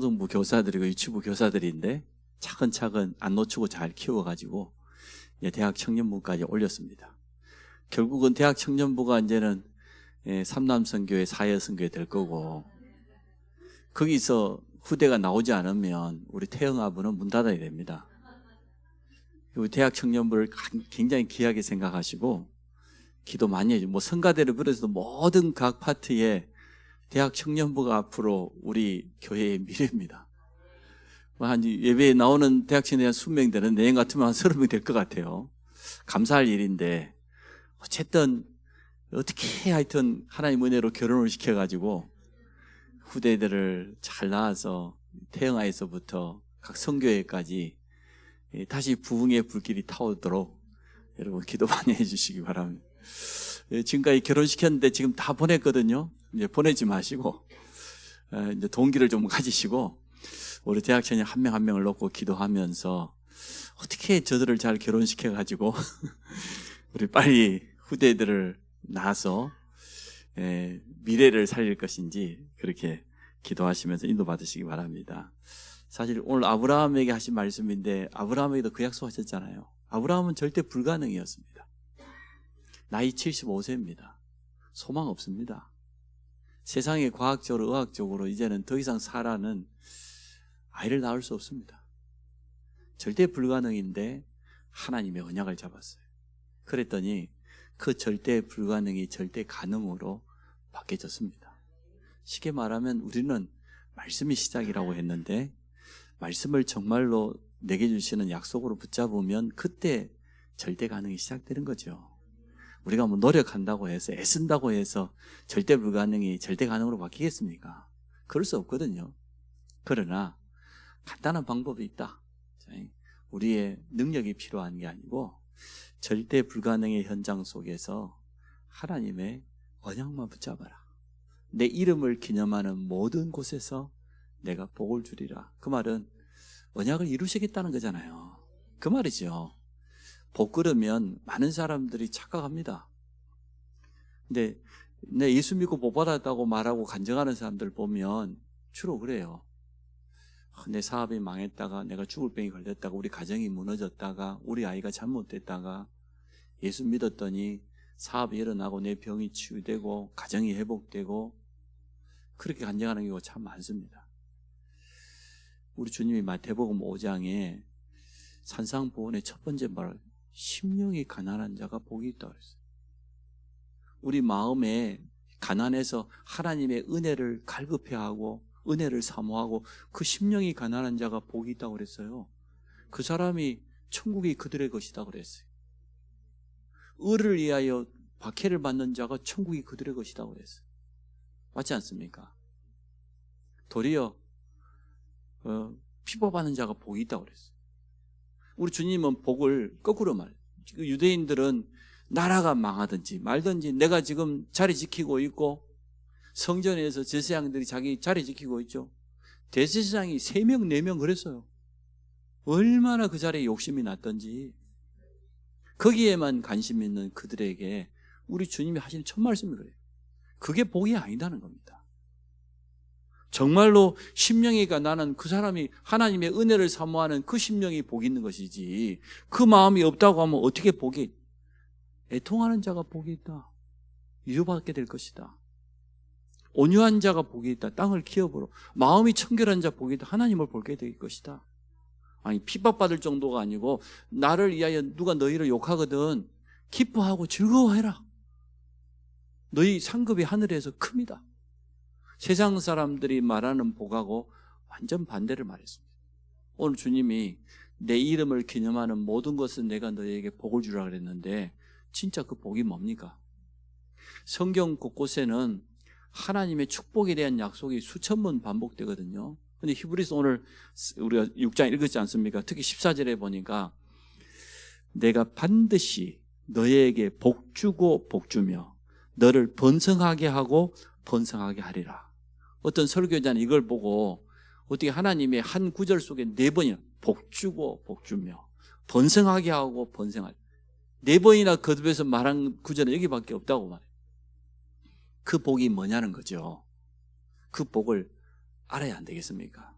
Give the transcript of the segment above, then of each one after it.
고등부 교사들이고 유치부 교사들인데 차근차근 안 놓치고 잘 키워가지고 예, 대학 청년부까지 올렸습니다. 결국은 대학 청년부가 이제는 예, 삼남선교회 사여선교회 될 거고 거기서 후대가 나오지 않으면 우리 태영아부는 문 닫아야 됩니다. 우리 대학 청년부를 굉장히 귀하게 생각하시고 기도 많이 해줘. 뭐 성가대를 비롯해서 모든 각 파트에 대학 청년부가 앞으로 우리 교회의 미래입니다. 뭐한 예배에 나오는 대학 청년이 한 20명 되는 내년 같으면 한 30명 될 것 같아요. 감사할 일인데 어쨌든 어떻게 하여튼 하나님 은혜로 결혼을 시켜가지고 후대들을 잘 낳아서 태영아에서부터 각 성교회까지 예, 다시 부흥의 불길이 타오도록 여러분 기도 많이 해주시기 바랍니다. 예, 지금까지 결혼시켰는데 지금 다 보냈거든요. 이제 보내지 마시고 에, 이제 동기를 좀 가지시고 우리 대학 청년 한명 한 명을 놓고 기도하면서 어떻게 저들을 잘 결혼시켜 가지고 우리 빨리 후대들을 낳아서 에, 미래를 살릴 것인지 그렇게 기도하시면서 인도받으시기 바랍니다. 사실 오늘 아브라함에게 하신 말씀인데 아브라함에게도 그 약속하셨잖아요. 아브라함은 절대 불가능이었습니다. 나이 75세입니다. 소망 없습니다. 세상에 과학적으로 의학적으로 이제는 더 이상 살아는 아이를 낳을 수 없습니다. 절대 불가능인데 하나님의 언약을 잡았어요. 그랬더니 그 절대 불가능이 절대 가능으로 바뀌어졌습니다. 쉽게 말하면 우리는 말씀이 시작이라고 했는데 말씀을 정말로 내게 주시는 약속으로 붙잡으면 그때 절대 가능이 시작되는 거죠. 우리가 뭐 노력한다고 해서 애쓴다고 해서 절대 불가능이 절대 가능으로 바뀌겠습니까? 그럴 수 없거든요. 그러나 간단한 방법이 있다. 우리의 능력이 필요한 게 아니고 절대 불가능의 현장 속에서 하나님의 언약만 붙잡아라. 내 이름을 기념하는 모든 곳에서 내가 복을 주리라. 그 말은 언약을 이루시겠다는 거잖아요. 그 말이죠. 복 그러면 많은 사람들이 착각합니다. 근데 내 예수 믿고 복 받았다고 말하고 간증하는 사람들 보면 주로 그래요. 아, 내 사업이 망했다가 내가 죽을 병이 걸렸다가 우리 가정이 무너졌다가 우리 아이가 잘못됐다가 예수 믿었더니 사업이 일어나고 내 병이 치유되고 가정이 회복되고 그렇게 간증하는 경우가 참 많습니다. 우리 주님이 마태복음 5장에 산상보원의 첫 번째 말 심령이 가난한 자가 복이 있다 그랬어요. 우리 마음에 가난해서 하나님의 은혜를 갈급해하고 은혜를 사모하고 그 심령이 가난한 자가 복이 있다고 그랬어요. 그 사람이 천국이 그들의 것이다 그랬어요. 의를 위하여 박해를 받는 자가 천국이 그들의 것이다 그랬어요. 맞지 않습니까? 도리어 어, 피법하는 자가 복이 있다고 그랬어요. 우리 주님은 복을 거꾸로 말. 그 유대인들은 나라가 망하든지 말든지 내가 지금 자리 지키고 있고 성전에서 제사장들이 자기 자리 지키고 있죠. 대제사장이 3명, 4명 그랬어요. 얼마나 그 자리에 욕심이 났던지 거기에만 관심 있는 그들에게 우리 주님이 하시는 첫 말씀이 그래요. 그게 복이 아니다는 겁니다. 정말로 심령이가 나는 그 사람이 하나님의 은혜를 사모하는 그 심령이 복이 있는 것이지 그 마음이 없다고 하면 어떻게 복이 애통하는 자가 복이 있다. 위로받게 될 것이다. 온유한 자가 복이 있다. 땅을 키워보러 마음이 청결한 자 복이 있다. 하나님을 볼게 될 것이다. 아니 핍박받을 정도가 아니고 나를 위하여 누가 너희를 욕하거든 기뻐하고 즐거워해라. 너희 상급이 하늘에서 큽니다. 세상 사람들이 말하는 복하고 완전 반대를 말했습니다. 오늘 주님이 내 이름을 기념하는 모든 것은 내가 너희에게 복을 주라 그랬는데 진짜 그 복이 뭡니까? 성경 곳곳에는 하나님의 축복에 대한 약속이 수천 번 반복되거든요. 근데 히브리서 오늘 우리가 6장 읽었지 않습니까? 특히 14절에 보니까 내가 반드시 너희에게 복 주고 복 주며 너를 번성하게 하고 번성하게 하리라. 어떤 설교자는 이걸 보고 어떻게 하나님의 한 구절 속에 네 번이나 복 주고 복 주며 번성하게 하고 번성할 네 번이나 거듭해서 말한 구절은 여기밖에 없다고 말해요. 그 복이 뭐냐는 거죠. 그 복을 알아야 안 되겠습니까?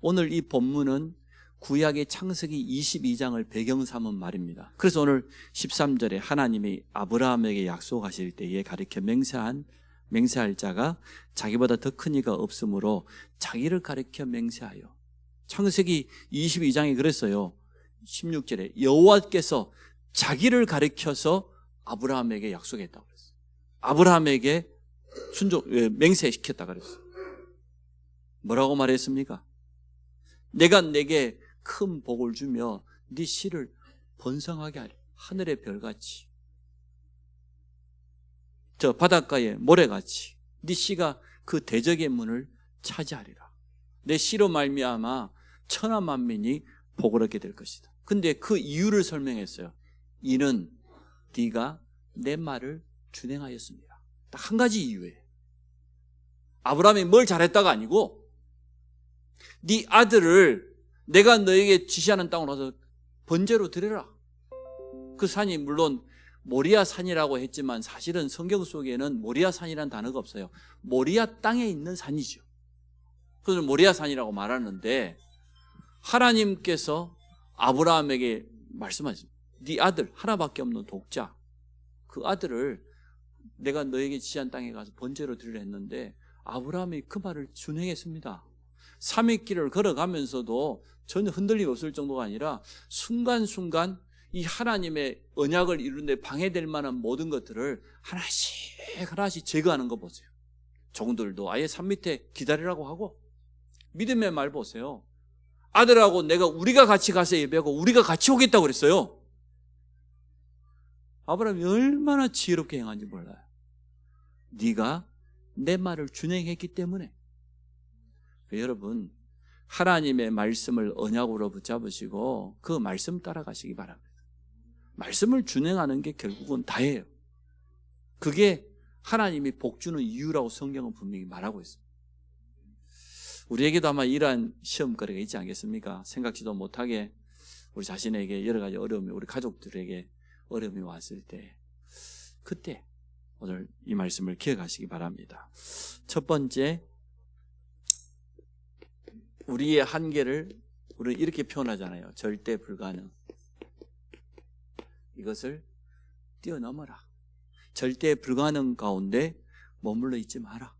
오늘 이 본문은 구약의 창세기 22장을 배경 삼은 말입니다. 그래서 오늘 13절에 하나님이 아브라함에게 약속하실 때에 가리켜 맹세한 맹세할 자가 자기보다 더 큰 이가 없으므로 자기를 가리켜 맹세하여 창세기 22장에 그랬어요. 16절에 여호와께서 자기를 가리켜서 아브라함에게 약속했다고 그랬어요. 아브라함에게 순종 예, 맹세시켰다 그랬어요. 뭐라고 말했습니까? 내가 내게 큰 복을 주며 네 씨를 번성하게 하리. 하늘의 별같이 저 바닷가의 모래같이 네 씨가 그 대적의 문을 차지하리라. 내 씨로 말미암아 천하 만민이 복을 얻게 될 것이다. 근데 그 이유를 설명했어요. 이는 네가 내 말을 준행하였습니다. 딱 한 가지 이유예요. 아브라함이 뭘 잘했다가 아니고 네 아들을 내가 너에게 지시하는 땅으로 와서 번제로 드려라. 그 산이 물론 모리아 산이라고 했지만 사실은 성경 속에는 모리아 산이라는 단어가 없어요. 모리아 땅에 있는 산이죠. 그래서 모리아 산이라고 말하는데 하나님께서 아브라함에게 말씀하십니다. 네 아들 하나밖에 없는 독자 그 아들을 내가 너에게 지시한 땅에 가서 번제로 드리려 했는데 아브라함이 그 말을 준행했습니다. 3일 길을 걸어가면서도 전혀 흔들림 없을 정도가 아니라 순간순간 이 하나님의 언약을 이루는데 방해될 만한 모든 것들을 하나씩 하나씩 제거하는 거 보세요. 종들도 아예 산 밑에 기다리라고 하고 믿음의 말 보세요. 아들하고 내가 우리가 같이 가서 예배하고 우리가 같이 오겠다고 그랬어요. 아브라함이 얼마나 지혜롭게 행한지 몰라요. 네가 내 말을 준행했기 때문에 여러분 하나님의 말씀을 언약으로 붙잡으시고 그 말씀 따라가시기 바랍니다. 말씀을 준행하는 게 결국은 다예요. 그게 하나님이 복 주는 이유라고 성경은 분명히 말하고 있습니다. 우리에게도 아마 이러한 시험거리가 있지 않겠습니까? 생각지도 못하게 우리 자신에게 여러 가지 어려움이 우리 가족들에게 어려움이 왔을 때 그때 오늘 이 말씀을 기억하시기 바랍니다. 첫 번째 우리의 한계를 우리는 이렇게 표현하잖아요. 절대 불가능. 이것을 뛰어넘어라. 절대 불가능 가운데 머물러 있지 마라.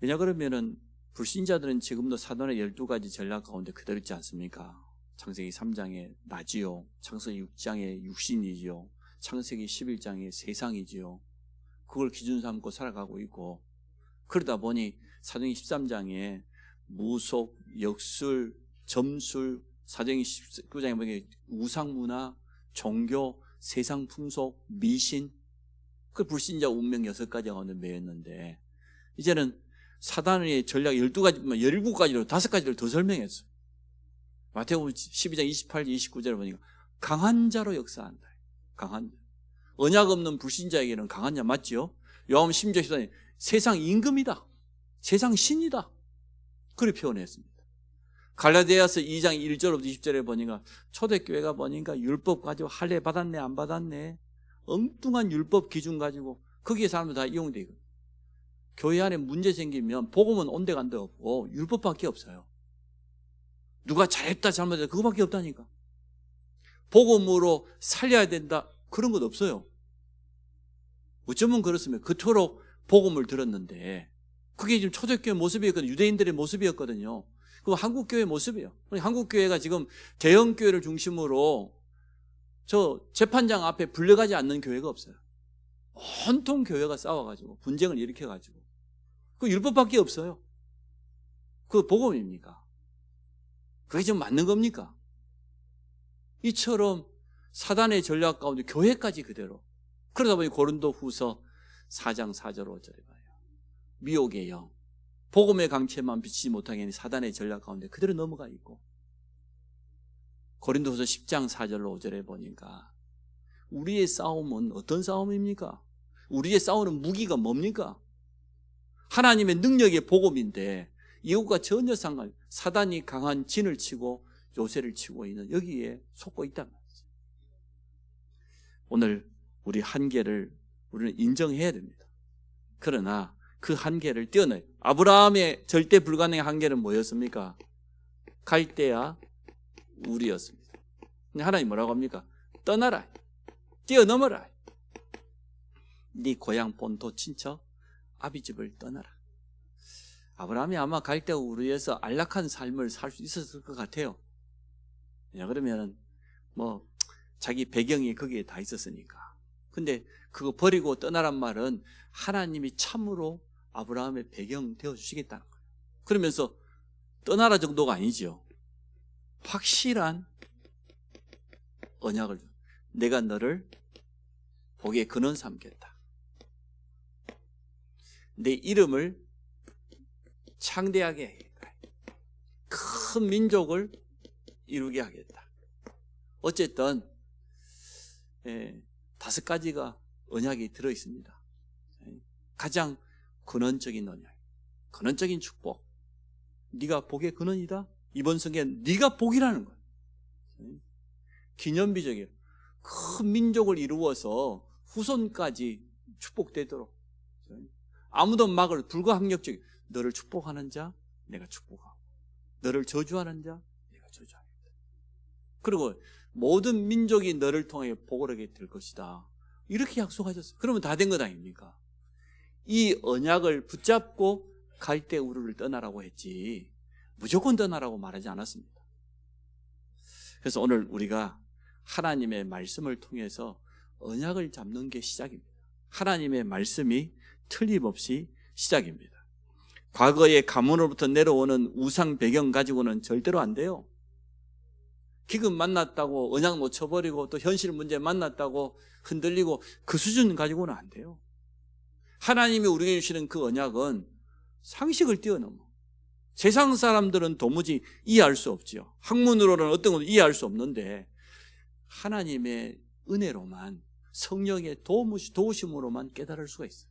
왜냐 그러면은 불신자들은 지금도 사단의 12가지 전략 가운데 그대로 있지 않습니까? 창세기 3장에 나지요. 창세기 6장에 육신이지요. 창세기 11장에 세상이지요. 그걸 기준 삼고 살아가고 있고 그러다 보니 사도행 13장에 무속, 역술, 점술, 사도행 19장에 보니 우상문화, 종교, 세상 풍속, 미신 그 불신자 운명 여섯 가지 가운데 매였는데 이제는 사단의 전략 12가지뿐만 17가지로 5가지를 더 설명했어요. 마태복음 12장 28, 29절에 보니까 강한 자로 역사한다. 강한 자. 언약 없는 불신자에게는 강한 자 맞지요? 요한복음 10장 14장 세상 임금이다. 세상 신이다. 그렇게 표현했습니다. 갈라디아서 2장 1절부터 20절에 보니까 초대교회가 보니까 율법 가지고 할례 받았네 안 받았네 엉뚱한 율법 기준 가지고 거기에 사람들 다 있거든. 교회 안에 문제 생기면 복음은 온데간데 없고 율법밖에 없어요. 누가 잘했다 잘못했다 그거밖에 없다니까. 복음으로 살려야 된다 그런 것 없어요. 어쩌면 그렇습니다. 그토록 복음을 들었는데 그게 지금 초대교회 모습이었거든요. 유대인들의 모습이었거든요. 그 한국 교회 모습이에요. 한국 교회가 지금 대형 교회를 중심으로 저 재판장 앞에 불려가지 않는 교회가 없어요. 온통 교회가 싸워가지고 분쟁을 일으켜가지고 그 율법밖에 없어요. 그 복음입니까? 그게 지금 맞는 겁니까? 이처럼 사단의 전략 가운데 교회까지 그대로 그러다 보니 고린도 후서 4장 4절 5절에 봐요. 미혹의 영 복음의 강체만 비치지 못하게 하는 사단의 전략 가운데 그대로 넘어가 있고 고린도후서 10장 4절로 5절에 보니까 우리의 싸움은 어떤 싸움입니까? 우리의 싸우는 무기가 뭡니까? 하나님의 능력의 복음인데 이것과 전혀 상관 사단이 강한 진을 치고 요새를 치고 있는 여기에 속고 있단 말이죠. 오늘 우리 한계를 우리는 인정해야 됩니다. 그러나 그 한계를 뛰어내요. 아브라함의 절대 불가능의 한계는 뭐였습니까? 갈대야 우리였습니다. 하나님 뭐라고 합니까? 떠나라. 뛰어넘어라. 네 고향 본토 친척 아비집을 떠나라. 아브라함이 아마 갈대 우르에서 안락한 삶을 살 수 있었을 것 같아요. 야, 그러면 뭐 자기 배경이 거기에 다 있었으니까. 근데 그거 버리고 떠나란 말은 하나님이 참으로 아브라함의 배경 되어 주시겠다는 거예요. 그러면서 떠나라 정도가 아니죠. 확실한 언약을 줘. 내가 너를 복의 근원 삼겠다. 내 이름을 창대하게 하겠다. 큰 민족을 이루게 하겠다. 어쨌든 예, 다섯 가지가 언약이 들어 있습니다. 예, 가장 근원적인 언약, 근원적인 축복. 네가 복의 근원이다. 이번 성경 네가 복이라는 거야. 예, 기념비적이에요. 큰 민족을 이루어서 후손까지 축복되도록 예, 아무도 막을 불가항력적 너를 축복하는 자 내가 축복하고 너를 저주하는 자 내가 저주하겠다. 그리고 모든 민족이 너를 통해 복을 하게 될 것이다. 이렇게 약속하셨어요. 그러면 다 된 것 아닙니까? 이 언약을 붙잡고 갈대 우르를 떠나라고 했지 무조건 떠나라고 말하지 않았습니다. 그래서 오늘 우리가 하나님의 말씀을 통해서 언약을 잡는 게 시작입니다. 하나님의 말씀이 틀림없이 시작입니다. 과거의 가문으로부터 내려오는 우상 배경 가지고는 절대로 안 돼요. 기금 만났다고 언약 놓쳐버리고 또 현실 문제 만났다고 흔들리고 그 수준 가지고는 안 돼요. 하나님이 우리에게 주시는 그 언약은 상식을 뛰어넘어. 세상 사람들은 도무지 이해할 수 없지요. 학문으로는 어떤 것도 이해할 수 없는데 하나님의 은혜로만 성령의 도우시, 도우심으로만 깨달을 수가 있어요.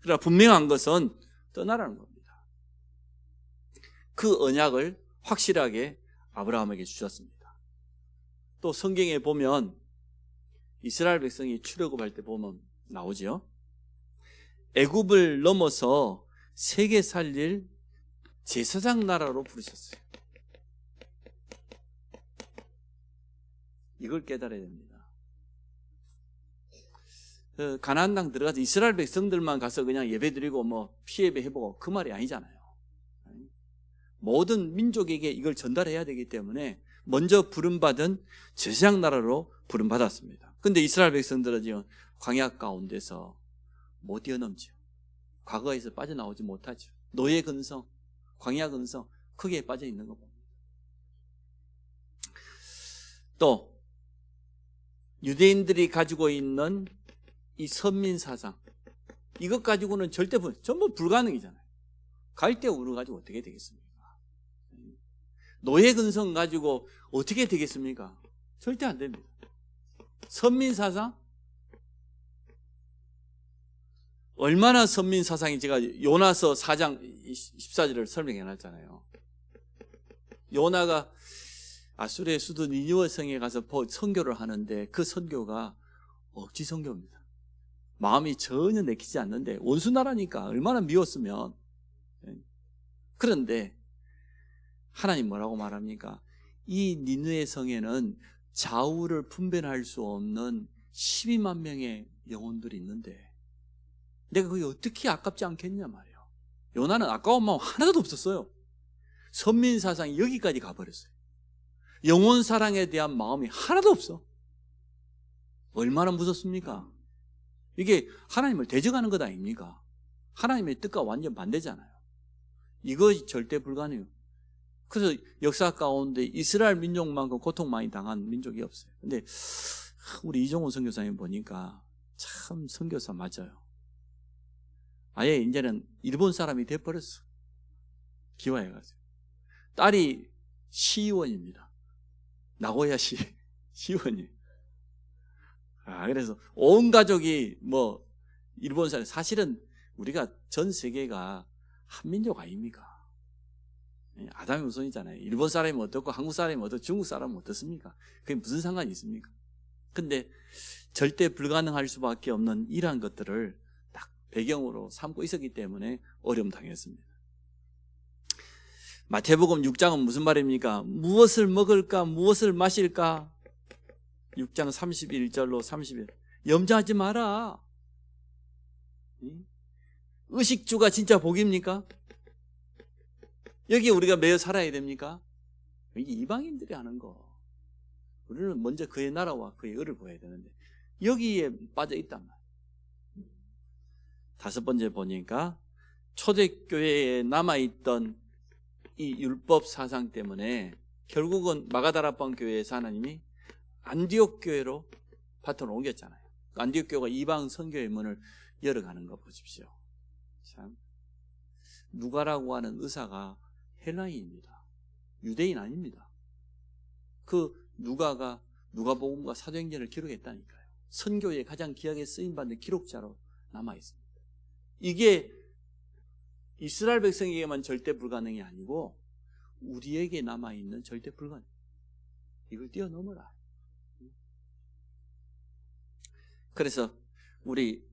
그러나 분명한 것은 떠나라는 겁니다. 그 언약을 확실하게 아브라함에게 주셨습니다. 또 성경에 보면 이스라엘 백성이 출애굽할 때 보면 나오죠. 애굽을 넘어서 세계 살릴 제사장 나라로 부르셨어요. 이걸 깨달아야 됩니다. 그 가나안 땅 들어가서 이스라엘 백성들만 가서 그냥 예배드리고 뭐 피예배 해보고 그 말이 아니잖아요. 모든 민족에게 이걸 전달해야 되기 때문에 먼저 부름받은 제사장 나라로 부름받았습니다. 근데 이스라엘 백성들은 지금 광야 가운데서 못 뛰어넘죠. 과거에서 빠져나오지 못하죠. 노예 근성, 광야 근성 크게 빠져 있는 거 봅니다. 또 유대인들이 가지고 있는 이 선민 사상 이것 가지고는 절대 불, 전부 불가능이잖아요. 갈대 우르 가지고 어떻게 되겠습니까? 노예 근성 가지고 어떻게 되겠습니까? 절대 안 됩니다. 선민 사상 얼마나 선민 사상이 제가 요나서 4장 14절을 설명해 놨잖아요. 요나가 아수르의 수도 니니웨 성에 가서 선교를 하는데 그 선교가 억지 선교입니다. 마음이 전혀 내키지 않는데 원수 나라니까 얼마나 미웠으면 그런데 하나님 뭐라고 말합니까? 이 니느의 성에는 좌우를 분별할 수 없는 12만 명의 영혼들이 있는데 내가 그게 어떻게 아깝지 않겠냐 말이에요. 요나는 아까운 마음 하나도 없었어요. 선민 사상이 여기까지 가버렸어요. 영혼 사랑에 대한 마음이 하나도 없어. 얼마나 무섭습니까? 이게 하나님을 대적하는 것 아닙니까? 하나님의 뜻과 완전 반대잖아요. 이거 절대 불가능해요. 그래서 역사 가운데 이스라엘 민족만큼 고통 많이 당한 민족이 없어요. 근데 우리 이종훈 선교사님 보니까 참 선교사 맞아요. 아예 이제는 일본 사람이 돼버렸어. 기화해가지고. 딸이 시의원입니다. 나고야시 시의원이. 아, 그래서 온 가족이 뭐 일본 사람, 사실은 우리가 전 세계가 한민족 아닙니까? 예, 아담의 우선이잖아요. 일본 사람이 어떻고 한국 사람이 어떻고 중국 사람은 어떻습니까? 그게 무슨 상관이 있습니까? 근데 절대 불가능할 수밖에 없는 이러한 것들을 딱 배경으로 삼고 있었기 때문에 어려움 당했습니다. 마태복음 6장은 무슨 말입니까? 무엇을 먹을까? 무엇을 마실까? 6장 31절로 31. 염려하지 마라. 응? 의식주가 진짜 복입니까? 여기 우리가 매여 살아야 됩니까? 이게 이방인들이 하는 거. 우리는 먼저 그의 나라와 그의 의를 보여야 되는데 여기에 빠져 있단 말이에요. 다섯 번째 보니까 초대교회에 남아있던 이 율법 사상 때문에 결국은 마가다라방 교회에서 하나님이 안디옥 교회로 파트를 옮겼잖아요. 안디옥 교회가 이방 선교의 문을 열어가는 거 보십시오. 참 누가라고 하는 의사가 헬라인입니다. 유대인 아닙니다. 그 누가가 누가복음과 사도행전을 기록했다니까요. 선교에 가장 귀하게 쓰임 받는 기록자로 남아 있습니다. 이게 이스라엘 백성에게만 절대 불가능이 아니고 우리에게 남아 있는 절대 불가능. 이걸 뛰어넘어라. 그래서 우리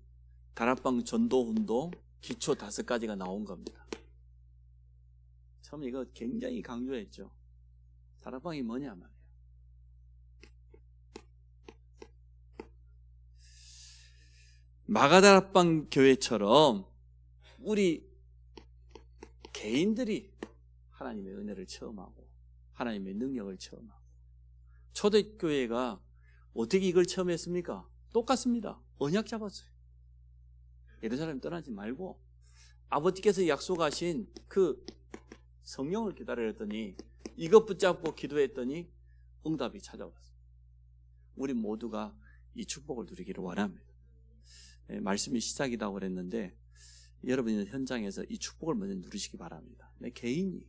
다락방 전도 운동 기초 다섯 가지가 나온 겁니다. 처음 이거 굉장히 강조했죠. 다락방이 뭐냐 말이에요. 마가다락방 교회처럼 우리 개인들이 하나님의 은혜를 체험하고 하나님의 능력을 체험하고 초대교회가 어떻게 이걸 체험했습니까? 똑같습니다. 언약 잡았어요. 예루살렘 떠나지 말고 아버지께서 약속하신 그 성령을 기다렸더니 이것 붙잡고 기도했더니 응답이 찾아왔어요. 우리 모두가 이 축복을 누리기를 원합니다. 네, 말씀이 시작이라고 그랬는데 여러분이 현장에서 이 축복을 먼저 누리시기 바랍니다. 내 개인이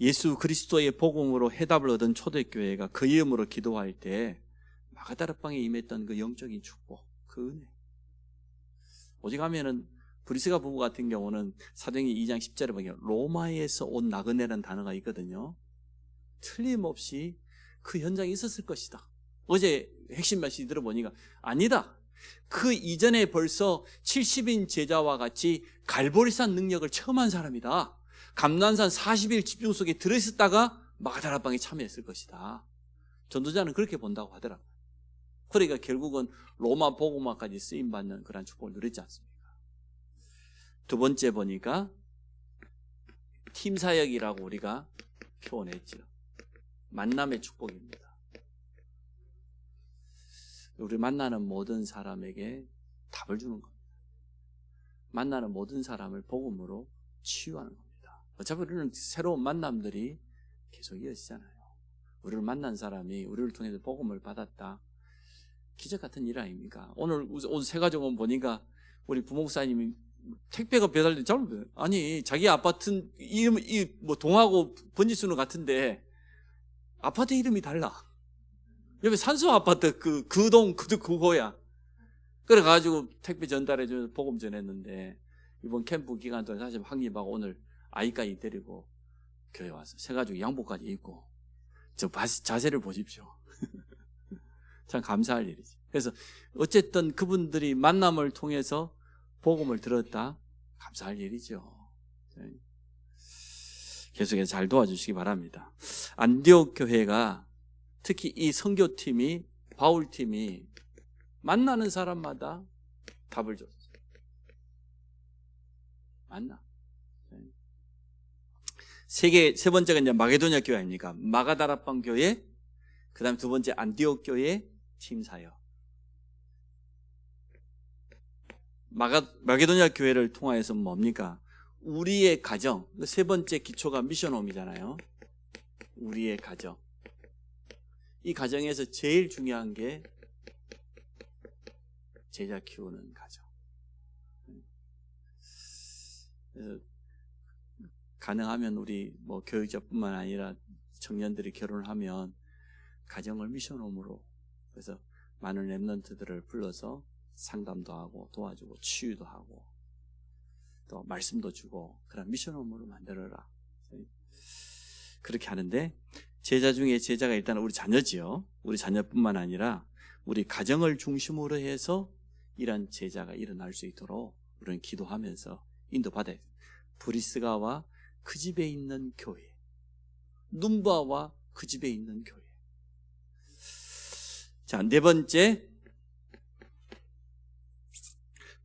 예수 그리스도의 복음으로 해답을 얻은 초대교회가 그 이름으로 기도할 때 마가다락방에 임했던 그 영적인 축복, 그 은혜. 오직 하면은 브리스가 부부 같은 경우는 사도행전 2장 10절에 보면 로마에서 온 나그네라는 단어가 있거든요. 틀림없이 그 현장에 있었을 것이다. 어제 핵심 말씀 들어보니까 아니다. 그 이전에 벌써 70인 제자와 같이 갈보리산 능력을 체험한 사람이다. 감난산 40일 집중 속에 들어있었다가 마가다라방에 참여했을 것이다. 전도자는 그렇게 본다고 하더라고요. 그러니까 결국은 로마 복음화까지 쓰임받는 그런 축복을 누리지 않습니까? 두 번째 보니까 팀 사역이라고 우리가 표현했죠. 만남의 축복입니다. 우리 만나는 모든 사람에게 답을 주는 겁니다. 만나는 모든 사람을 복음으로 치유하는 겁니다. 어차피 우리는 새로운 만남들이 계속 이어지잖아요. 우리를 만난 사람이 우리를 통해서 복음을 받았다. 기적 같은 일 아닙니까? 오늘 온세 가족은 보니까 우리 부목사님이 택배가 배달된 잘못 아니 자기 아파트 이름 이 뭐 동하고 번지수는 같은데 아파트 이름이 달라. 옆에 산소 아파트 그 그 동 그 그거야. 그래 가지고 택배 전달해 주면서 복음 전했는데 이번 캠프 기간 동안 사실 황립하고 오늘 아이까지 데리고 교회 와서 세 가지고 양복까지 입고 저 자세를 보십시오. 참 감사할 일이지. 그래서 어쨌든 그분들이 만남을 통해서 복음을 들었다. 감사할 일이죠. 네. 계속해서 잘 도와주시기 바랍니다. 안디옥 교회가 특히 이 선교팀이 바울팀이 만나는 사람마다 답을 줬어요. 만나. 네. 세계 세 번째가 이제 마게도냐 교회 아닙니까? 마가다라방 교회, 그다음 두 번째 안디옥 교회 팀 사역. 마가 마게도냐 교회를 통하여서 뭡니까? 우리의 가정. 세 번째 기초가 미션홈이잖아요. 우리의 가정. 이 가정에서 제일 중요한 게 제자 키우는 가정. 그래서 가능하면 우리 뭐 교육자뿐만 아니라 청년들이 결혼을 하면 가정을 미션홈으로 그래서 많은 랩런트들을 불러서 상담도 하고 도와주고 치유도 하고 또 말씀도 주고 그런 미션홈으로 만들어라. 그렇게 하는데 제자 중에 제자가 일단 우리 자녀지요. 우리 자녀뿐만 아니라 우리 가정을 중심으로 해서 이런 제자가 일어날 수 있도록 우리는 기도하면서 인도받아야 돼요. 브리스가와 그 집에 있는 교회, 눈바와 그 집에 있는 교회. 자, 네 번째,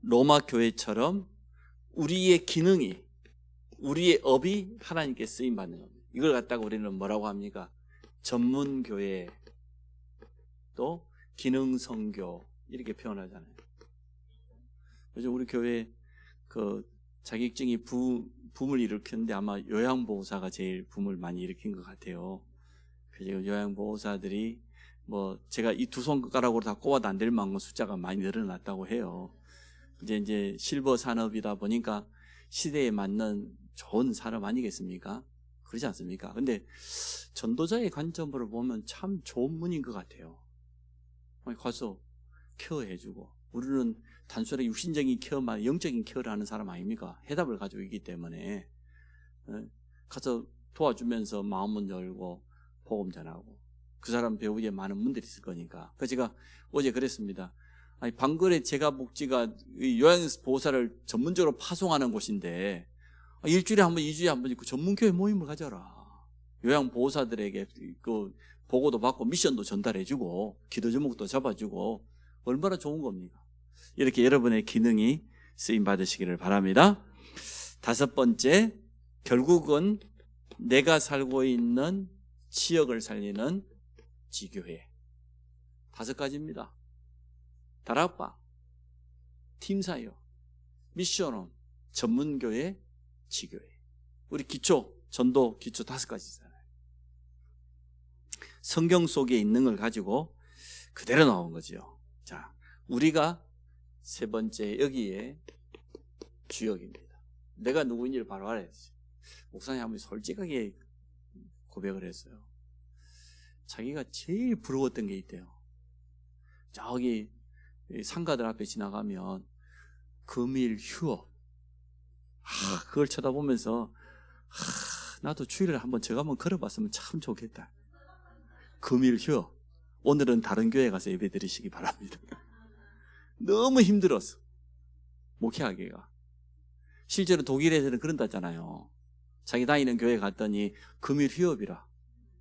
로마 교회처럼 우리의 기능이, 우리의 업이 하나님께 쓰임 받는 겁니다. 이걸 갖다가 우리는 뭐라고 합니까? 전문 교회, 또 기능 성교 이렇게 표현하잖아요. 요즘 우리 교회 그 자격증이 부, 붐을 일으켰는데 아마 요양보호사가 제일 붐을 많이 일으킨 것 같아요. 그래서 요양보호사들이 뭐 제가 이 두 손가락으로 다 꼽아도 안 될 만큼 숫자가 많이 늘어났다고 해요. 이제 이제 실버 산업이다 보니까 시대에 맞는 좋은 산업 아니겠습니까? 그렇지 않습니까? 근데 전도자의 관점으로 보면 참 좋은 문인 것 같아요. 가서 케어해주고 우리는 단순하게 육신적인 케어만 영적인 케어를 하는 사람 아닙니까? 해답을 가지고 있기 때문에 어, 가서 도와주면서 마음은 열고 복음 전하고 그 사람 배우에 많은 분들이 있을 거니까. 그래서 제가 어제 그랬습니다. 아니 방글의 제가 복지가 요양보호사를 전문적으로 파송하는 곳인데 아, 일주일에 한 번, 이주에 한 번 있고 전문교회 모임을 가져라. 요양보호사들에게 그 보고도 받고 미션도 전달해주고 기도 제목도 잡아주고 얼마나 좋은 겁니까? 이렇게 여러분의 기능이 쓰임 받으시기를 바랍니다. 다섯 번째, 결국은 내가 살고 있는 지역을 살리는 지교회. 다섯 가지입니다. 다락방, 팀사역, 미션홈, 전문교회, 지교회. 우리 기초, 전도 기초 다섯 가지 있잖아요. 성경 속에 있는 걸 가지고 그대로 나온 거죠. 자, 우리가 세 번째 여기에 주역입니다. 내가 누구인지를 바로 알아야지. 목사님 한번 솔직하게 고백을 했어요. 자기가 제일 부러웠던 게 있대요. 저기 상가들 앞에 지나가면 금일 휴업. 아, 그걸 쳐다보면서 아, 나도 주일을 한번 제가 한번 걸어봤으면 참 좋겠다. 금일 휴업. 오늘은 다른 교회 가서 예배 드리시기 바랍니다. 너무 힘들었어. 목회하기가. 실제로 독일에서는 그런다잖아요. 자기 다니는 교회 갔더니 금일 휴업이라.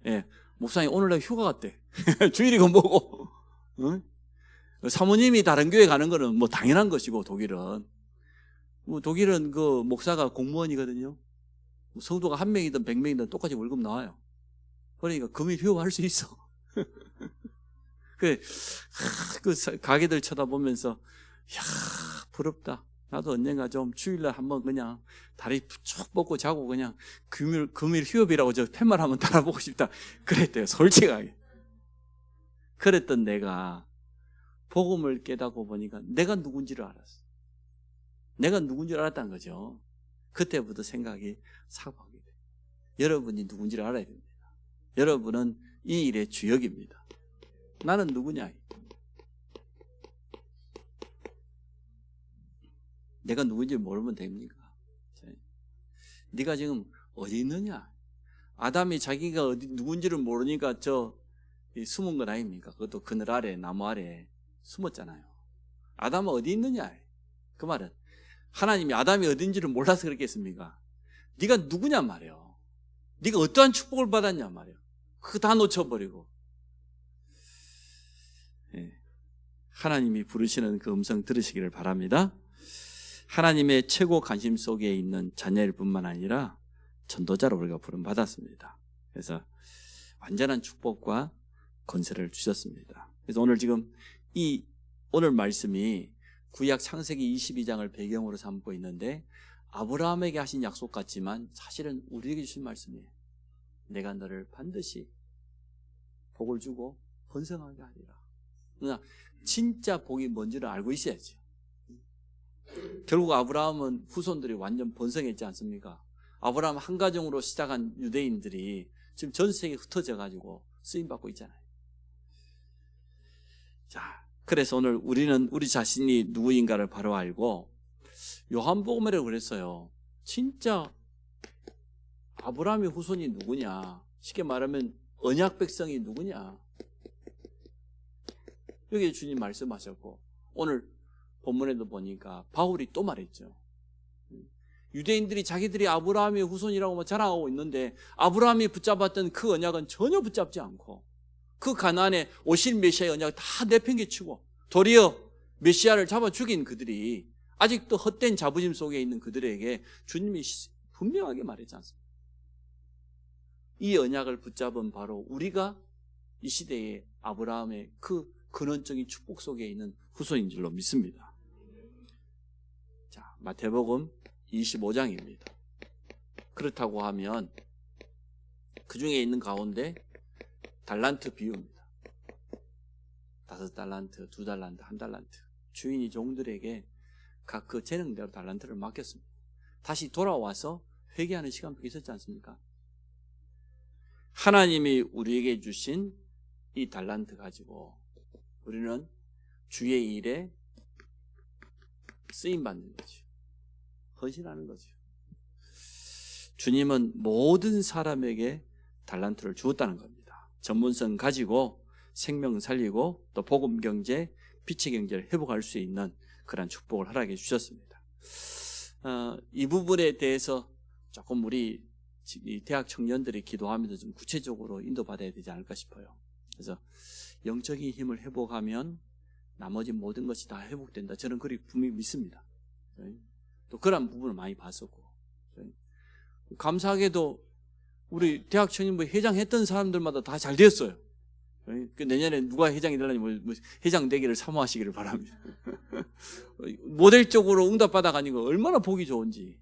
예. 목사님 오늘날 휴가 갔대. 주일이고 뭐고. 응? 사모님이 다른 교회 가는 거는 뭐 당연한 것이고 독일은. 뭐 독일은 그 목사가 공무원이거든요. 뭐 성도가 한 명이든 백 명이든 똑같이 월급 나와요. 그러니까 금일 휴업할 수 있어. 그, 그 가게들 쳐다보면서 야 부럽다. 나도 언젠가 좀 주일날 한번 그냥 다리 쭉 뻗고 자고 그냥 금일 금일 휴업이라고 저 팻말 한번 달아보고 싶다. 그랬대요. 솔직하게. 그랬던 내가 복음을 깨닫고 보니까 내가 누군지를 알았어. 내가 누군지를 알았다는 거죠. 그때부터 생각이 사고하게 돼. 여러분이 누군지를 알아야 됩니다. 여러분은 이 일의 주역입니다. 나는 누구냐? 내가 누군지 모르면 됩니까? 네가 지금 어디 있느냐? 아담이 자기가 어디 누군지를 모르니까 저 숨은 건 아닙니까? 그것도 그늘 아래 나무 아래 숨었잖아요. 아담은 어디 있느냐? 그 말은 하나님이 아담이 어딘지를 몰라서 그랬겠습니까? 네가 누구냐 말이에요. 네가 어떠한 축복을 받았냐 말이에요. 그거 다 놓쳐버리고 예. 하나님이 부르시는 그 음성 들으시기를 바랍니다. 하나님의 최고 관심 속에 있는 자녀일 뿐만 아니라 전도자로 우리가 부름 받았습니다. 그래서 완전한 축복과 건설을 주셨습니다. 그래서 오늘 지금 이 오늘 말씀이 구약 창세기 22장을 배경으로 삼고 있는데 아브라함에게 하신 약속 같지만 사실은 우리에게 주신 말씀이에요. 내가 너를 반드시 복을 주고 번성하게 하리라. 그러나 진짜 복이 뭔지를 알고 있어야죠. 결국 아브라함은 후손들이 완전 번성했지 않습니까? 아브라함 한 가정으로 시작한 유대인들이 지금 전 세계에 흩어져 가지고 쓰임 받고 있잖아요. 자, 그래서 오늘 우리는 우리 자신이 누구인가를 바로 알고 요한복음에 그랬어요. 진짜 아브라함의 후손이 누구냐? 쉽게 말하면 언약 백성이 누구냐? 여기 주님 말씀하셨고 오늘 본문에도 보니까 바울이 또 말했죠. 유대인들이 자기들이 아브라함의 후손이라고 뭐 자랑하고 있는데 아브라함이 붙잡았던 그 언약은 전혀 붙잡지 않고 그 가나안에 오실 메시아의 언약을 다 내팽개치고 도리어 메시아를 잡아 죽인 그들이 아직도 헛된 자부심 속에 있는 그들에게 주님이 분명하게 말했지 않습니까? 이 언약을 붙잡은 바로 우리가 이 시대의 아브라함의 그 근원적인 축복 속에 있는 후손인 줄로 믿습니다. 자, 마태복음 25장입니다. 그렇다고 하면 그 중에 있는 가운데 달란트 비유입니다. 다섯 달란트, 두 달란트, 한 달란트. 주인이 종들에게 각 그 재능대로 달란트를 맡겼습니다. 다시 돌아와서 회개하는 시간도 있었지 않습니까? 하나님이 우리에게 주신 이 달란트 가지고 우리는 주의 일에 쓰임 받는 거죠. 헌신하는 거죠. 주님은 모든 사람에게 달란트를 주었다는 겁니다. 전문성 가지고 생명 살리고 또 복음 경제, 빛의 경제를 회복할 수 있는 그런 축복을 허락해 주셨습니다. 어, 이 부분에 대해서 조금 우리 이 대학 청년들이 기도하면서 좀 구체적으로 인도받아야 되지 않을까 싶어요. 그래서 영적인 힘을 회복하면 나머지 모든 것이 다 회복된다. 저는 그리 분명히 믿습니다. 또 그런 부분을 많이 봤었고. 감사하게도 우리 대학 청년부 회장 했던 사람들마다 다잘 되었어요. 그 내년에 누가 회장이 되려니 뭐, 뭐 회장 되기를 사모하시기를 바랍니다. 모델적으로 응답받아가니까 얼마나 보기 좋은지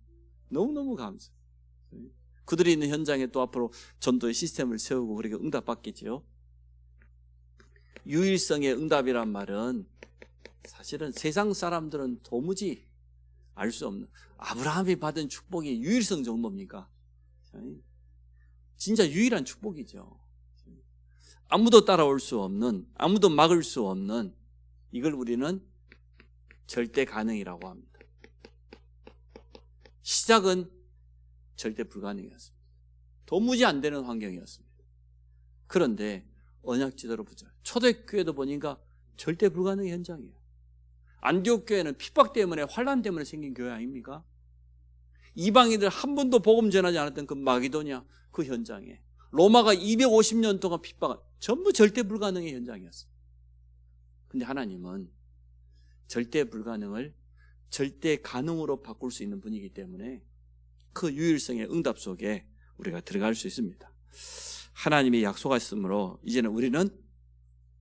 너무너무 감사. 그들이 있는 현장에 또 앞으로 전도의 시스템을 세우고 그렇게 응답받겠지요. 유일성의 응답이란 말은 사실은 세상 사람들은 도무지 알 수 없는 아브라함이 받은 축복이 유일성 정도입니까? 진짜 유일한 축복이죠. 아무도 따라올 수 없는, 아무도 막을 수 없는 이걸 우리는 절대 가능이라고 합니다. 시작은 절대 불가능이었습니다. 도무지 안 되는 환경이었습니다. 그런데 언약 지도로 보자. 초대교회도 보니까 절대 불가능의 현장이에요. 안디옥 교회는 핍박 때문에 환란 때문에 생긴 교회 아닙니까? 이방인들 한 번도 복음 전하지 않았던 그 마기도냐 그 현장에 로마가 250년 동안 핍박한 전부 절대 불가능의 현장이었어요. 근데 하나님은 절대 불가능을 절대 가능으로 바꿀 수 있는 분이기 때문에 그 유일성의 응답 속에 우리가 들어갈 수 있습니다. 하나님이 약속하셨으므로 이제는 우리는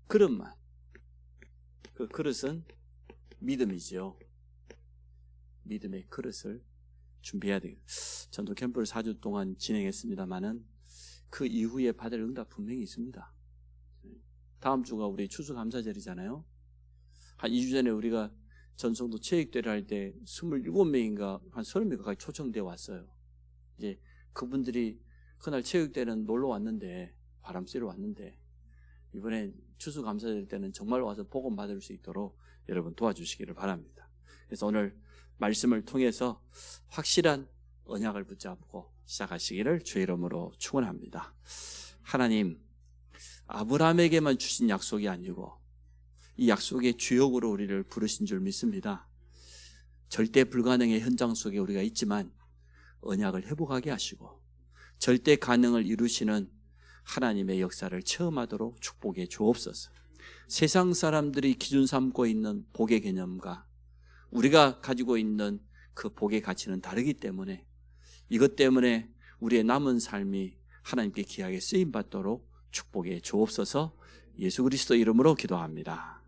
그릇만 그 그릇은 믿음이지요. 믿음의 그릇을 준비해야 되겠다. 전도 캠프를 4주 동안 진행했습니다만은 그 이후에 받을 응답 분명히 있습니다. 다음 주가 우리 추수감사절이잖아요. 한 2주 전에 우리가 전성도 체육대회를 할 때 27명인가 한 30명 가까이 초청되어 왔어요. 이제 그분들이 그날 체육대회는 놀러 왔는데 바람 쐬러 왔는데 이번에 추수감사절 때는 정말 와서 복음 받을 수 있도록 여러분 도와주시기를 바랍니다. 그래서 오늘 말씀을 통해서 확실한 언약을 붙잡고 시작하시기를 주의 이름으로 축원합니다. 하나님 아브라함에게만 주신 약속이 아니고 이 약속의 주역으로 우리를 부르신 줄 믿습니다. 절대 불가능의 현장 속에 우리가 있지만 언약을 회복하게 하시고 절대 가능을 이루시는 하나님의 역사를 체험하도록 축복해 주옵소서. 세상 사람들이 기준 삼고 있는 복의 개념과 우리가 가지고 있는 그 복의 가치는 다르기 때문에 이것 때문에 우리의 남은 삶이 하나님께 귀하게 쓰임 받도록 축복해 주옵소서. 예수 그리스도 이름으로 기도합니다.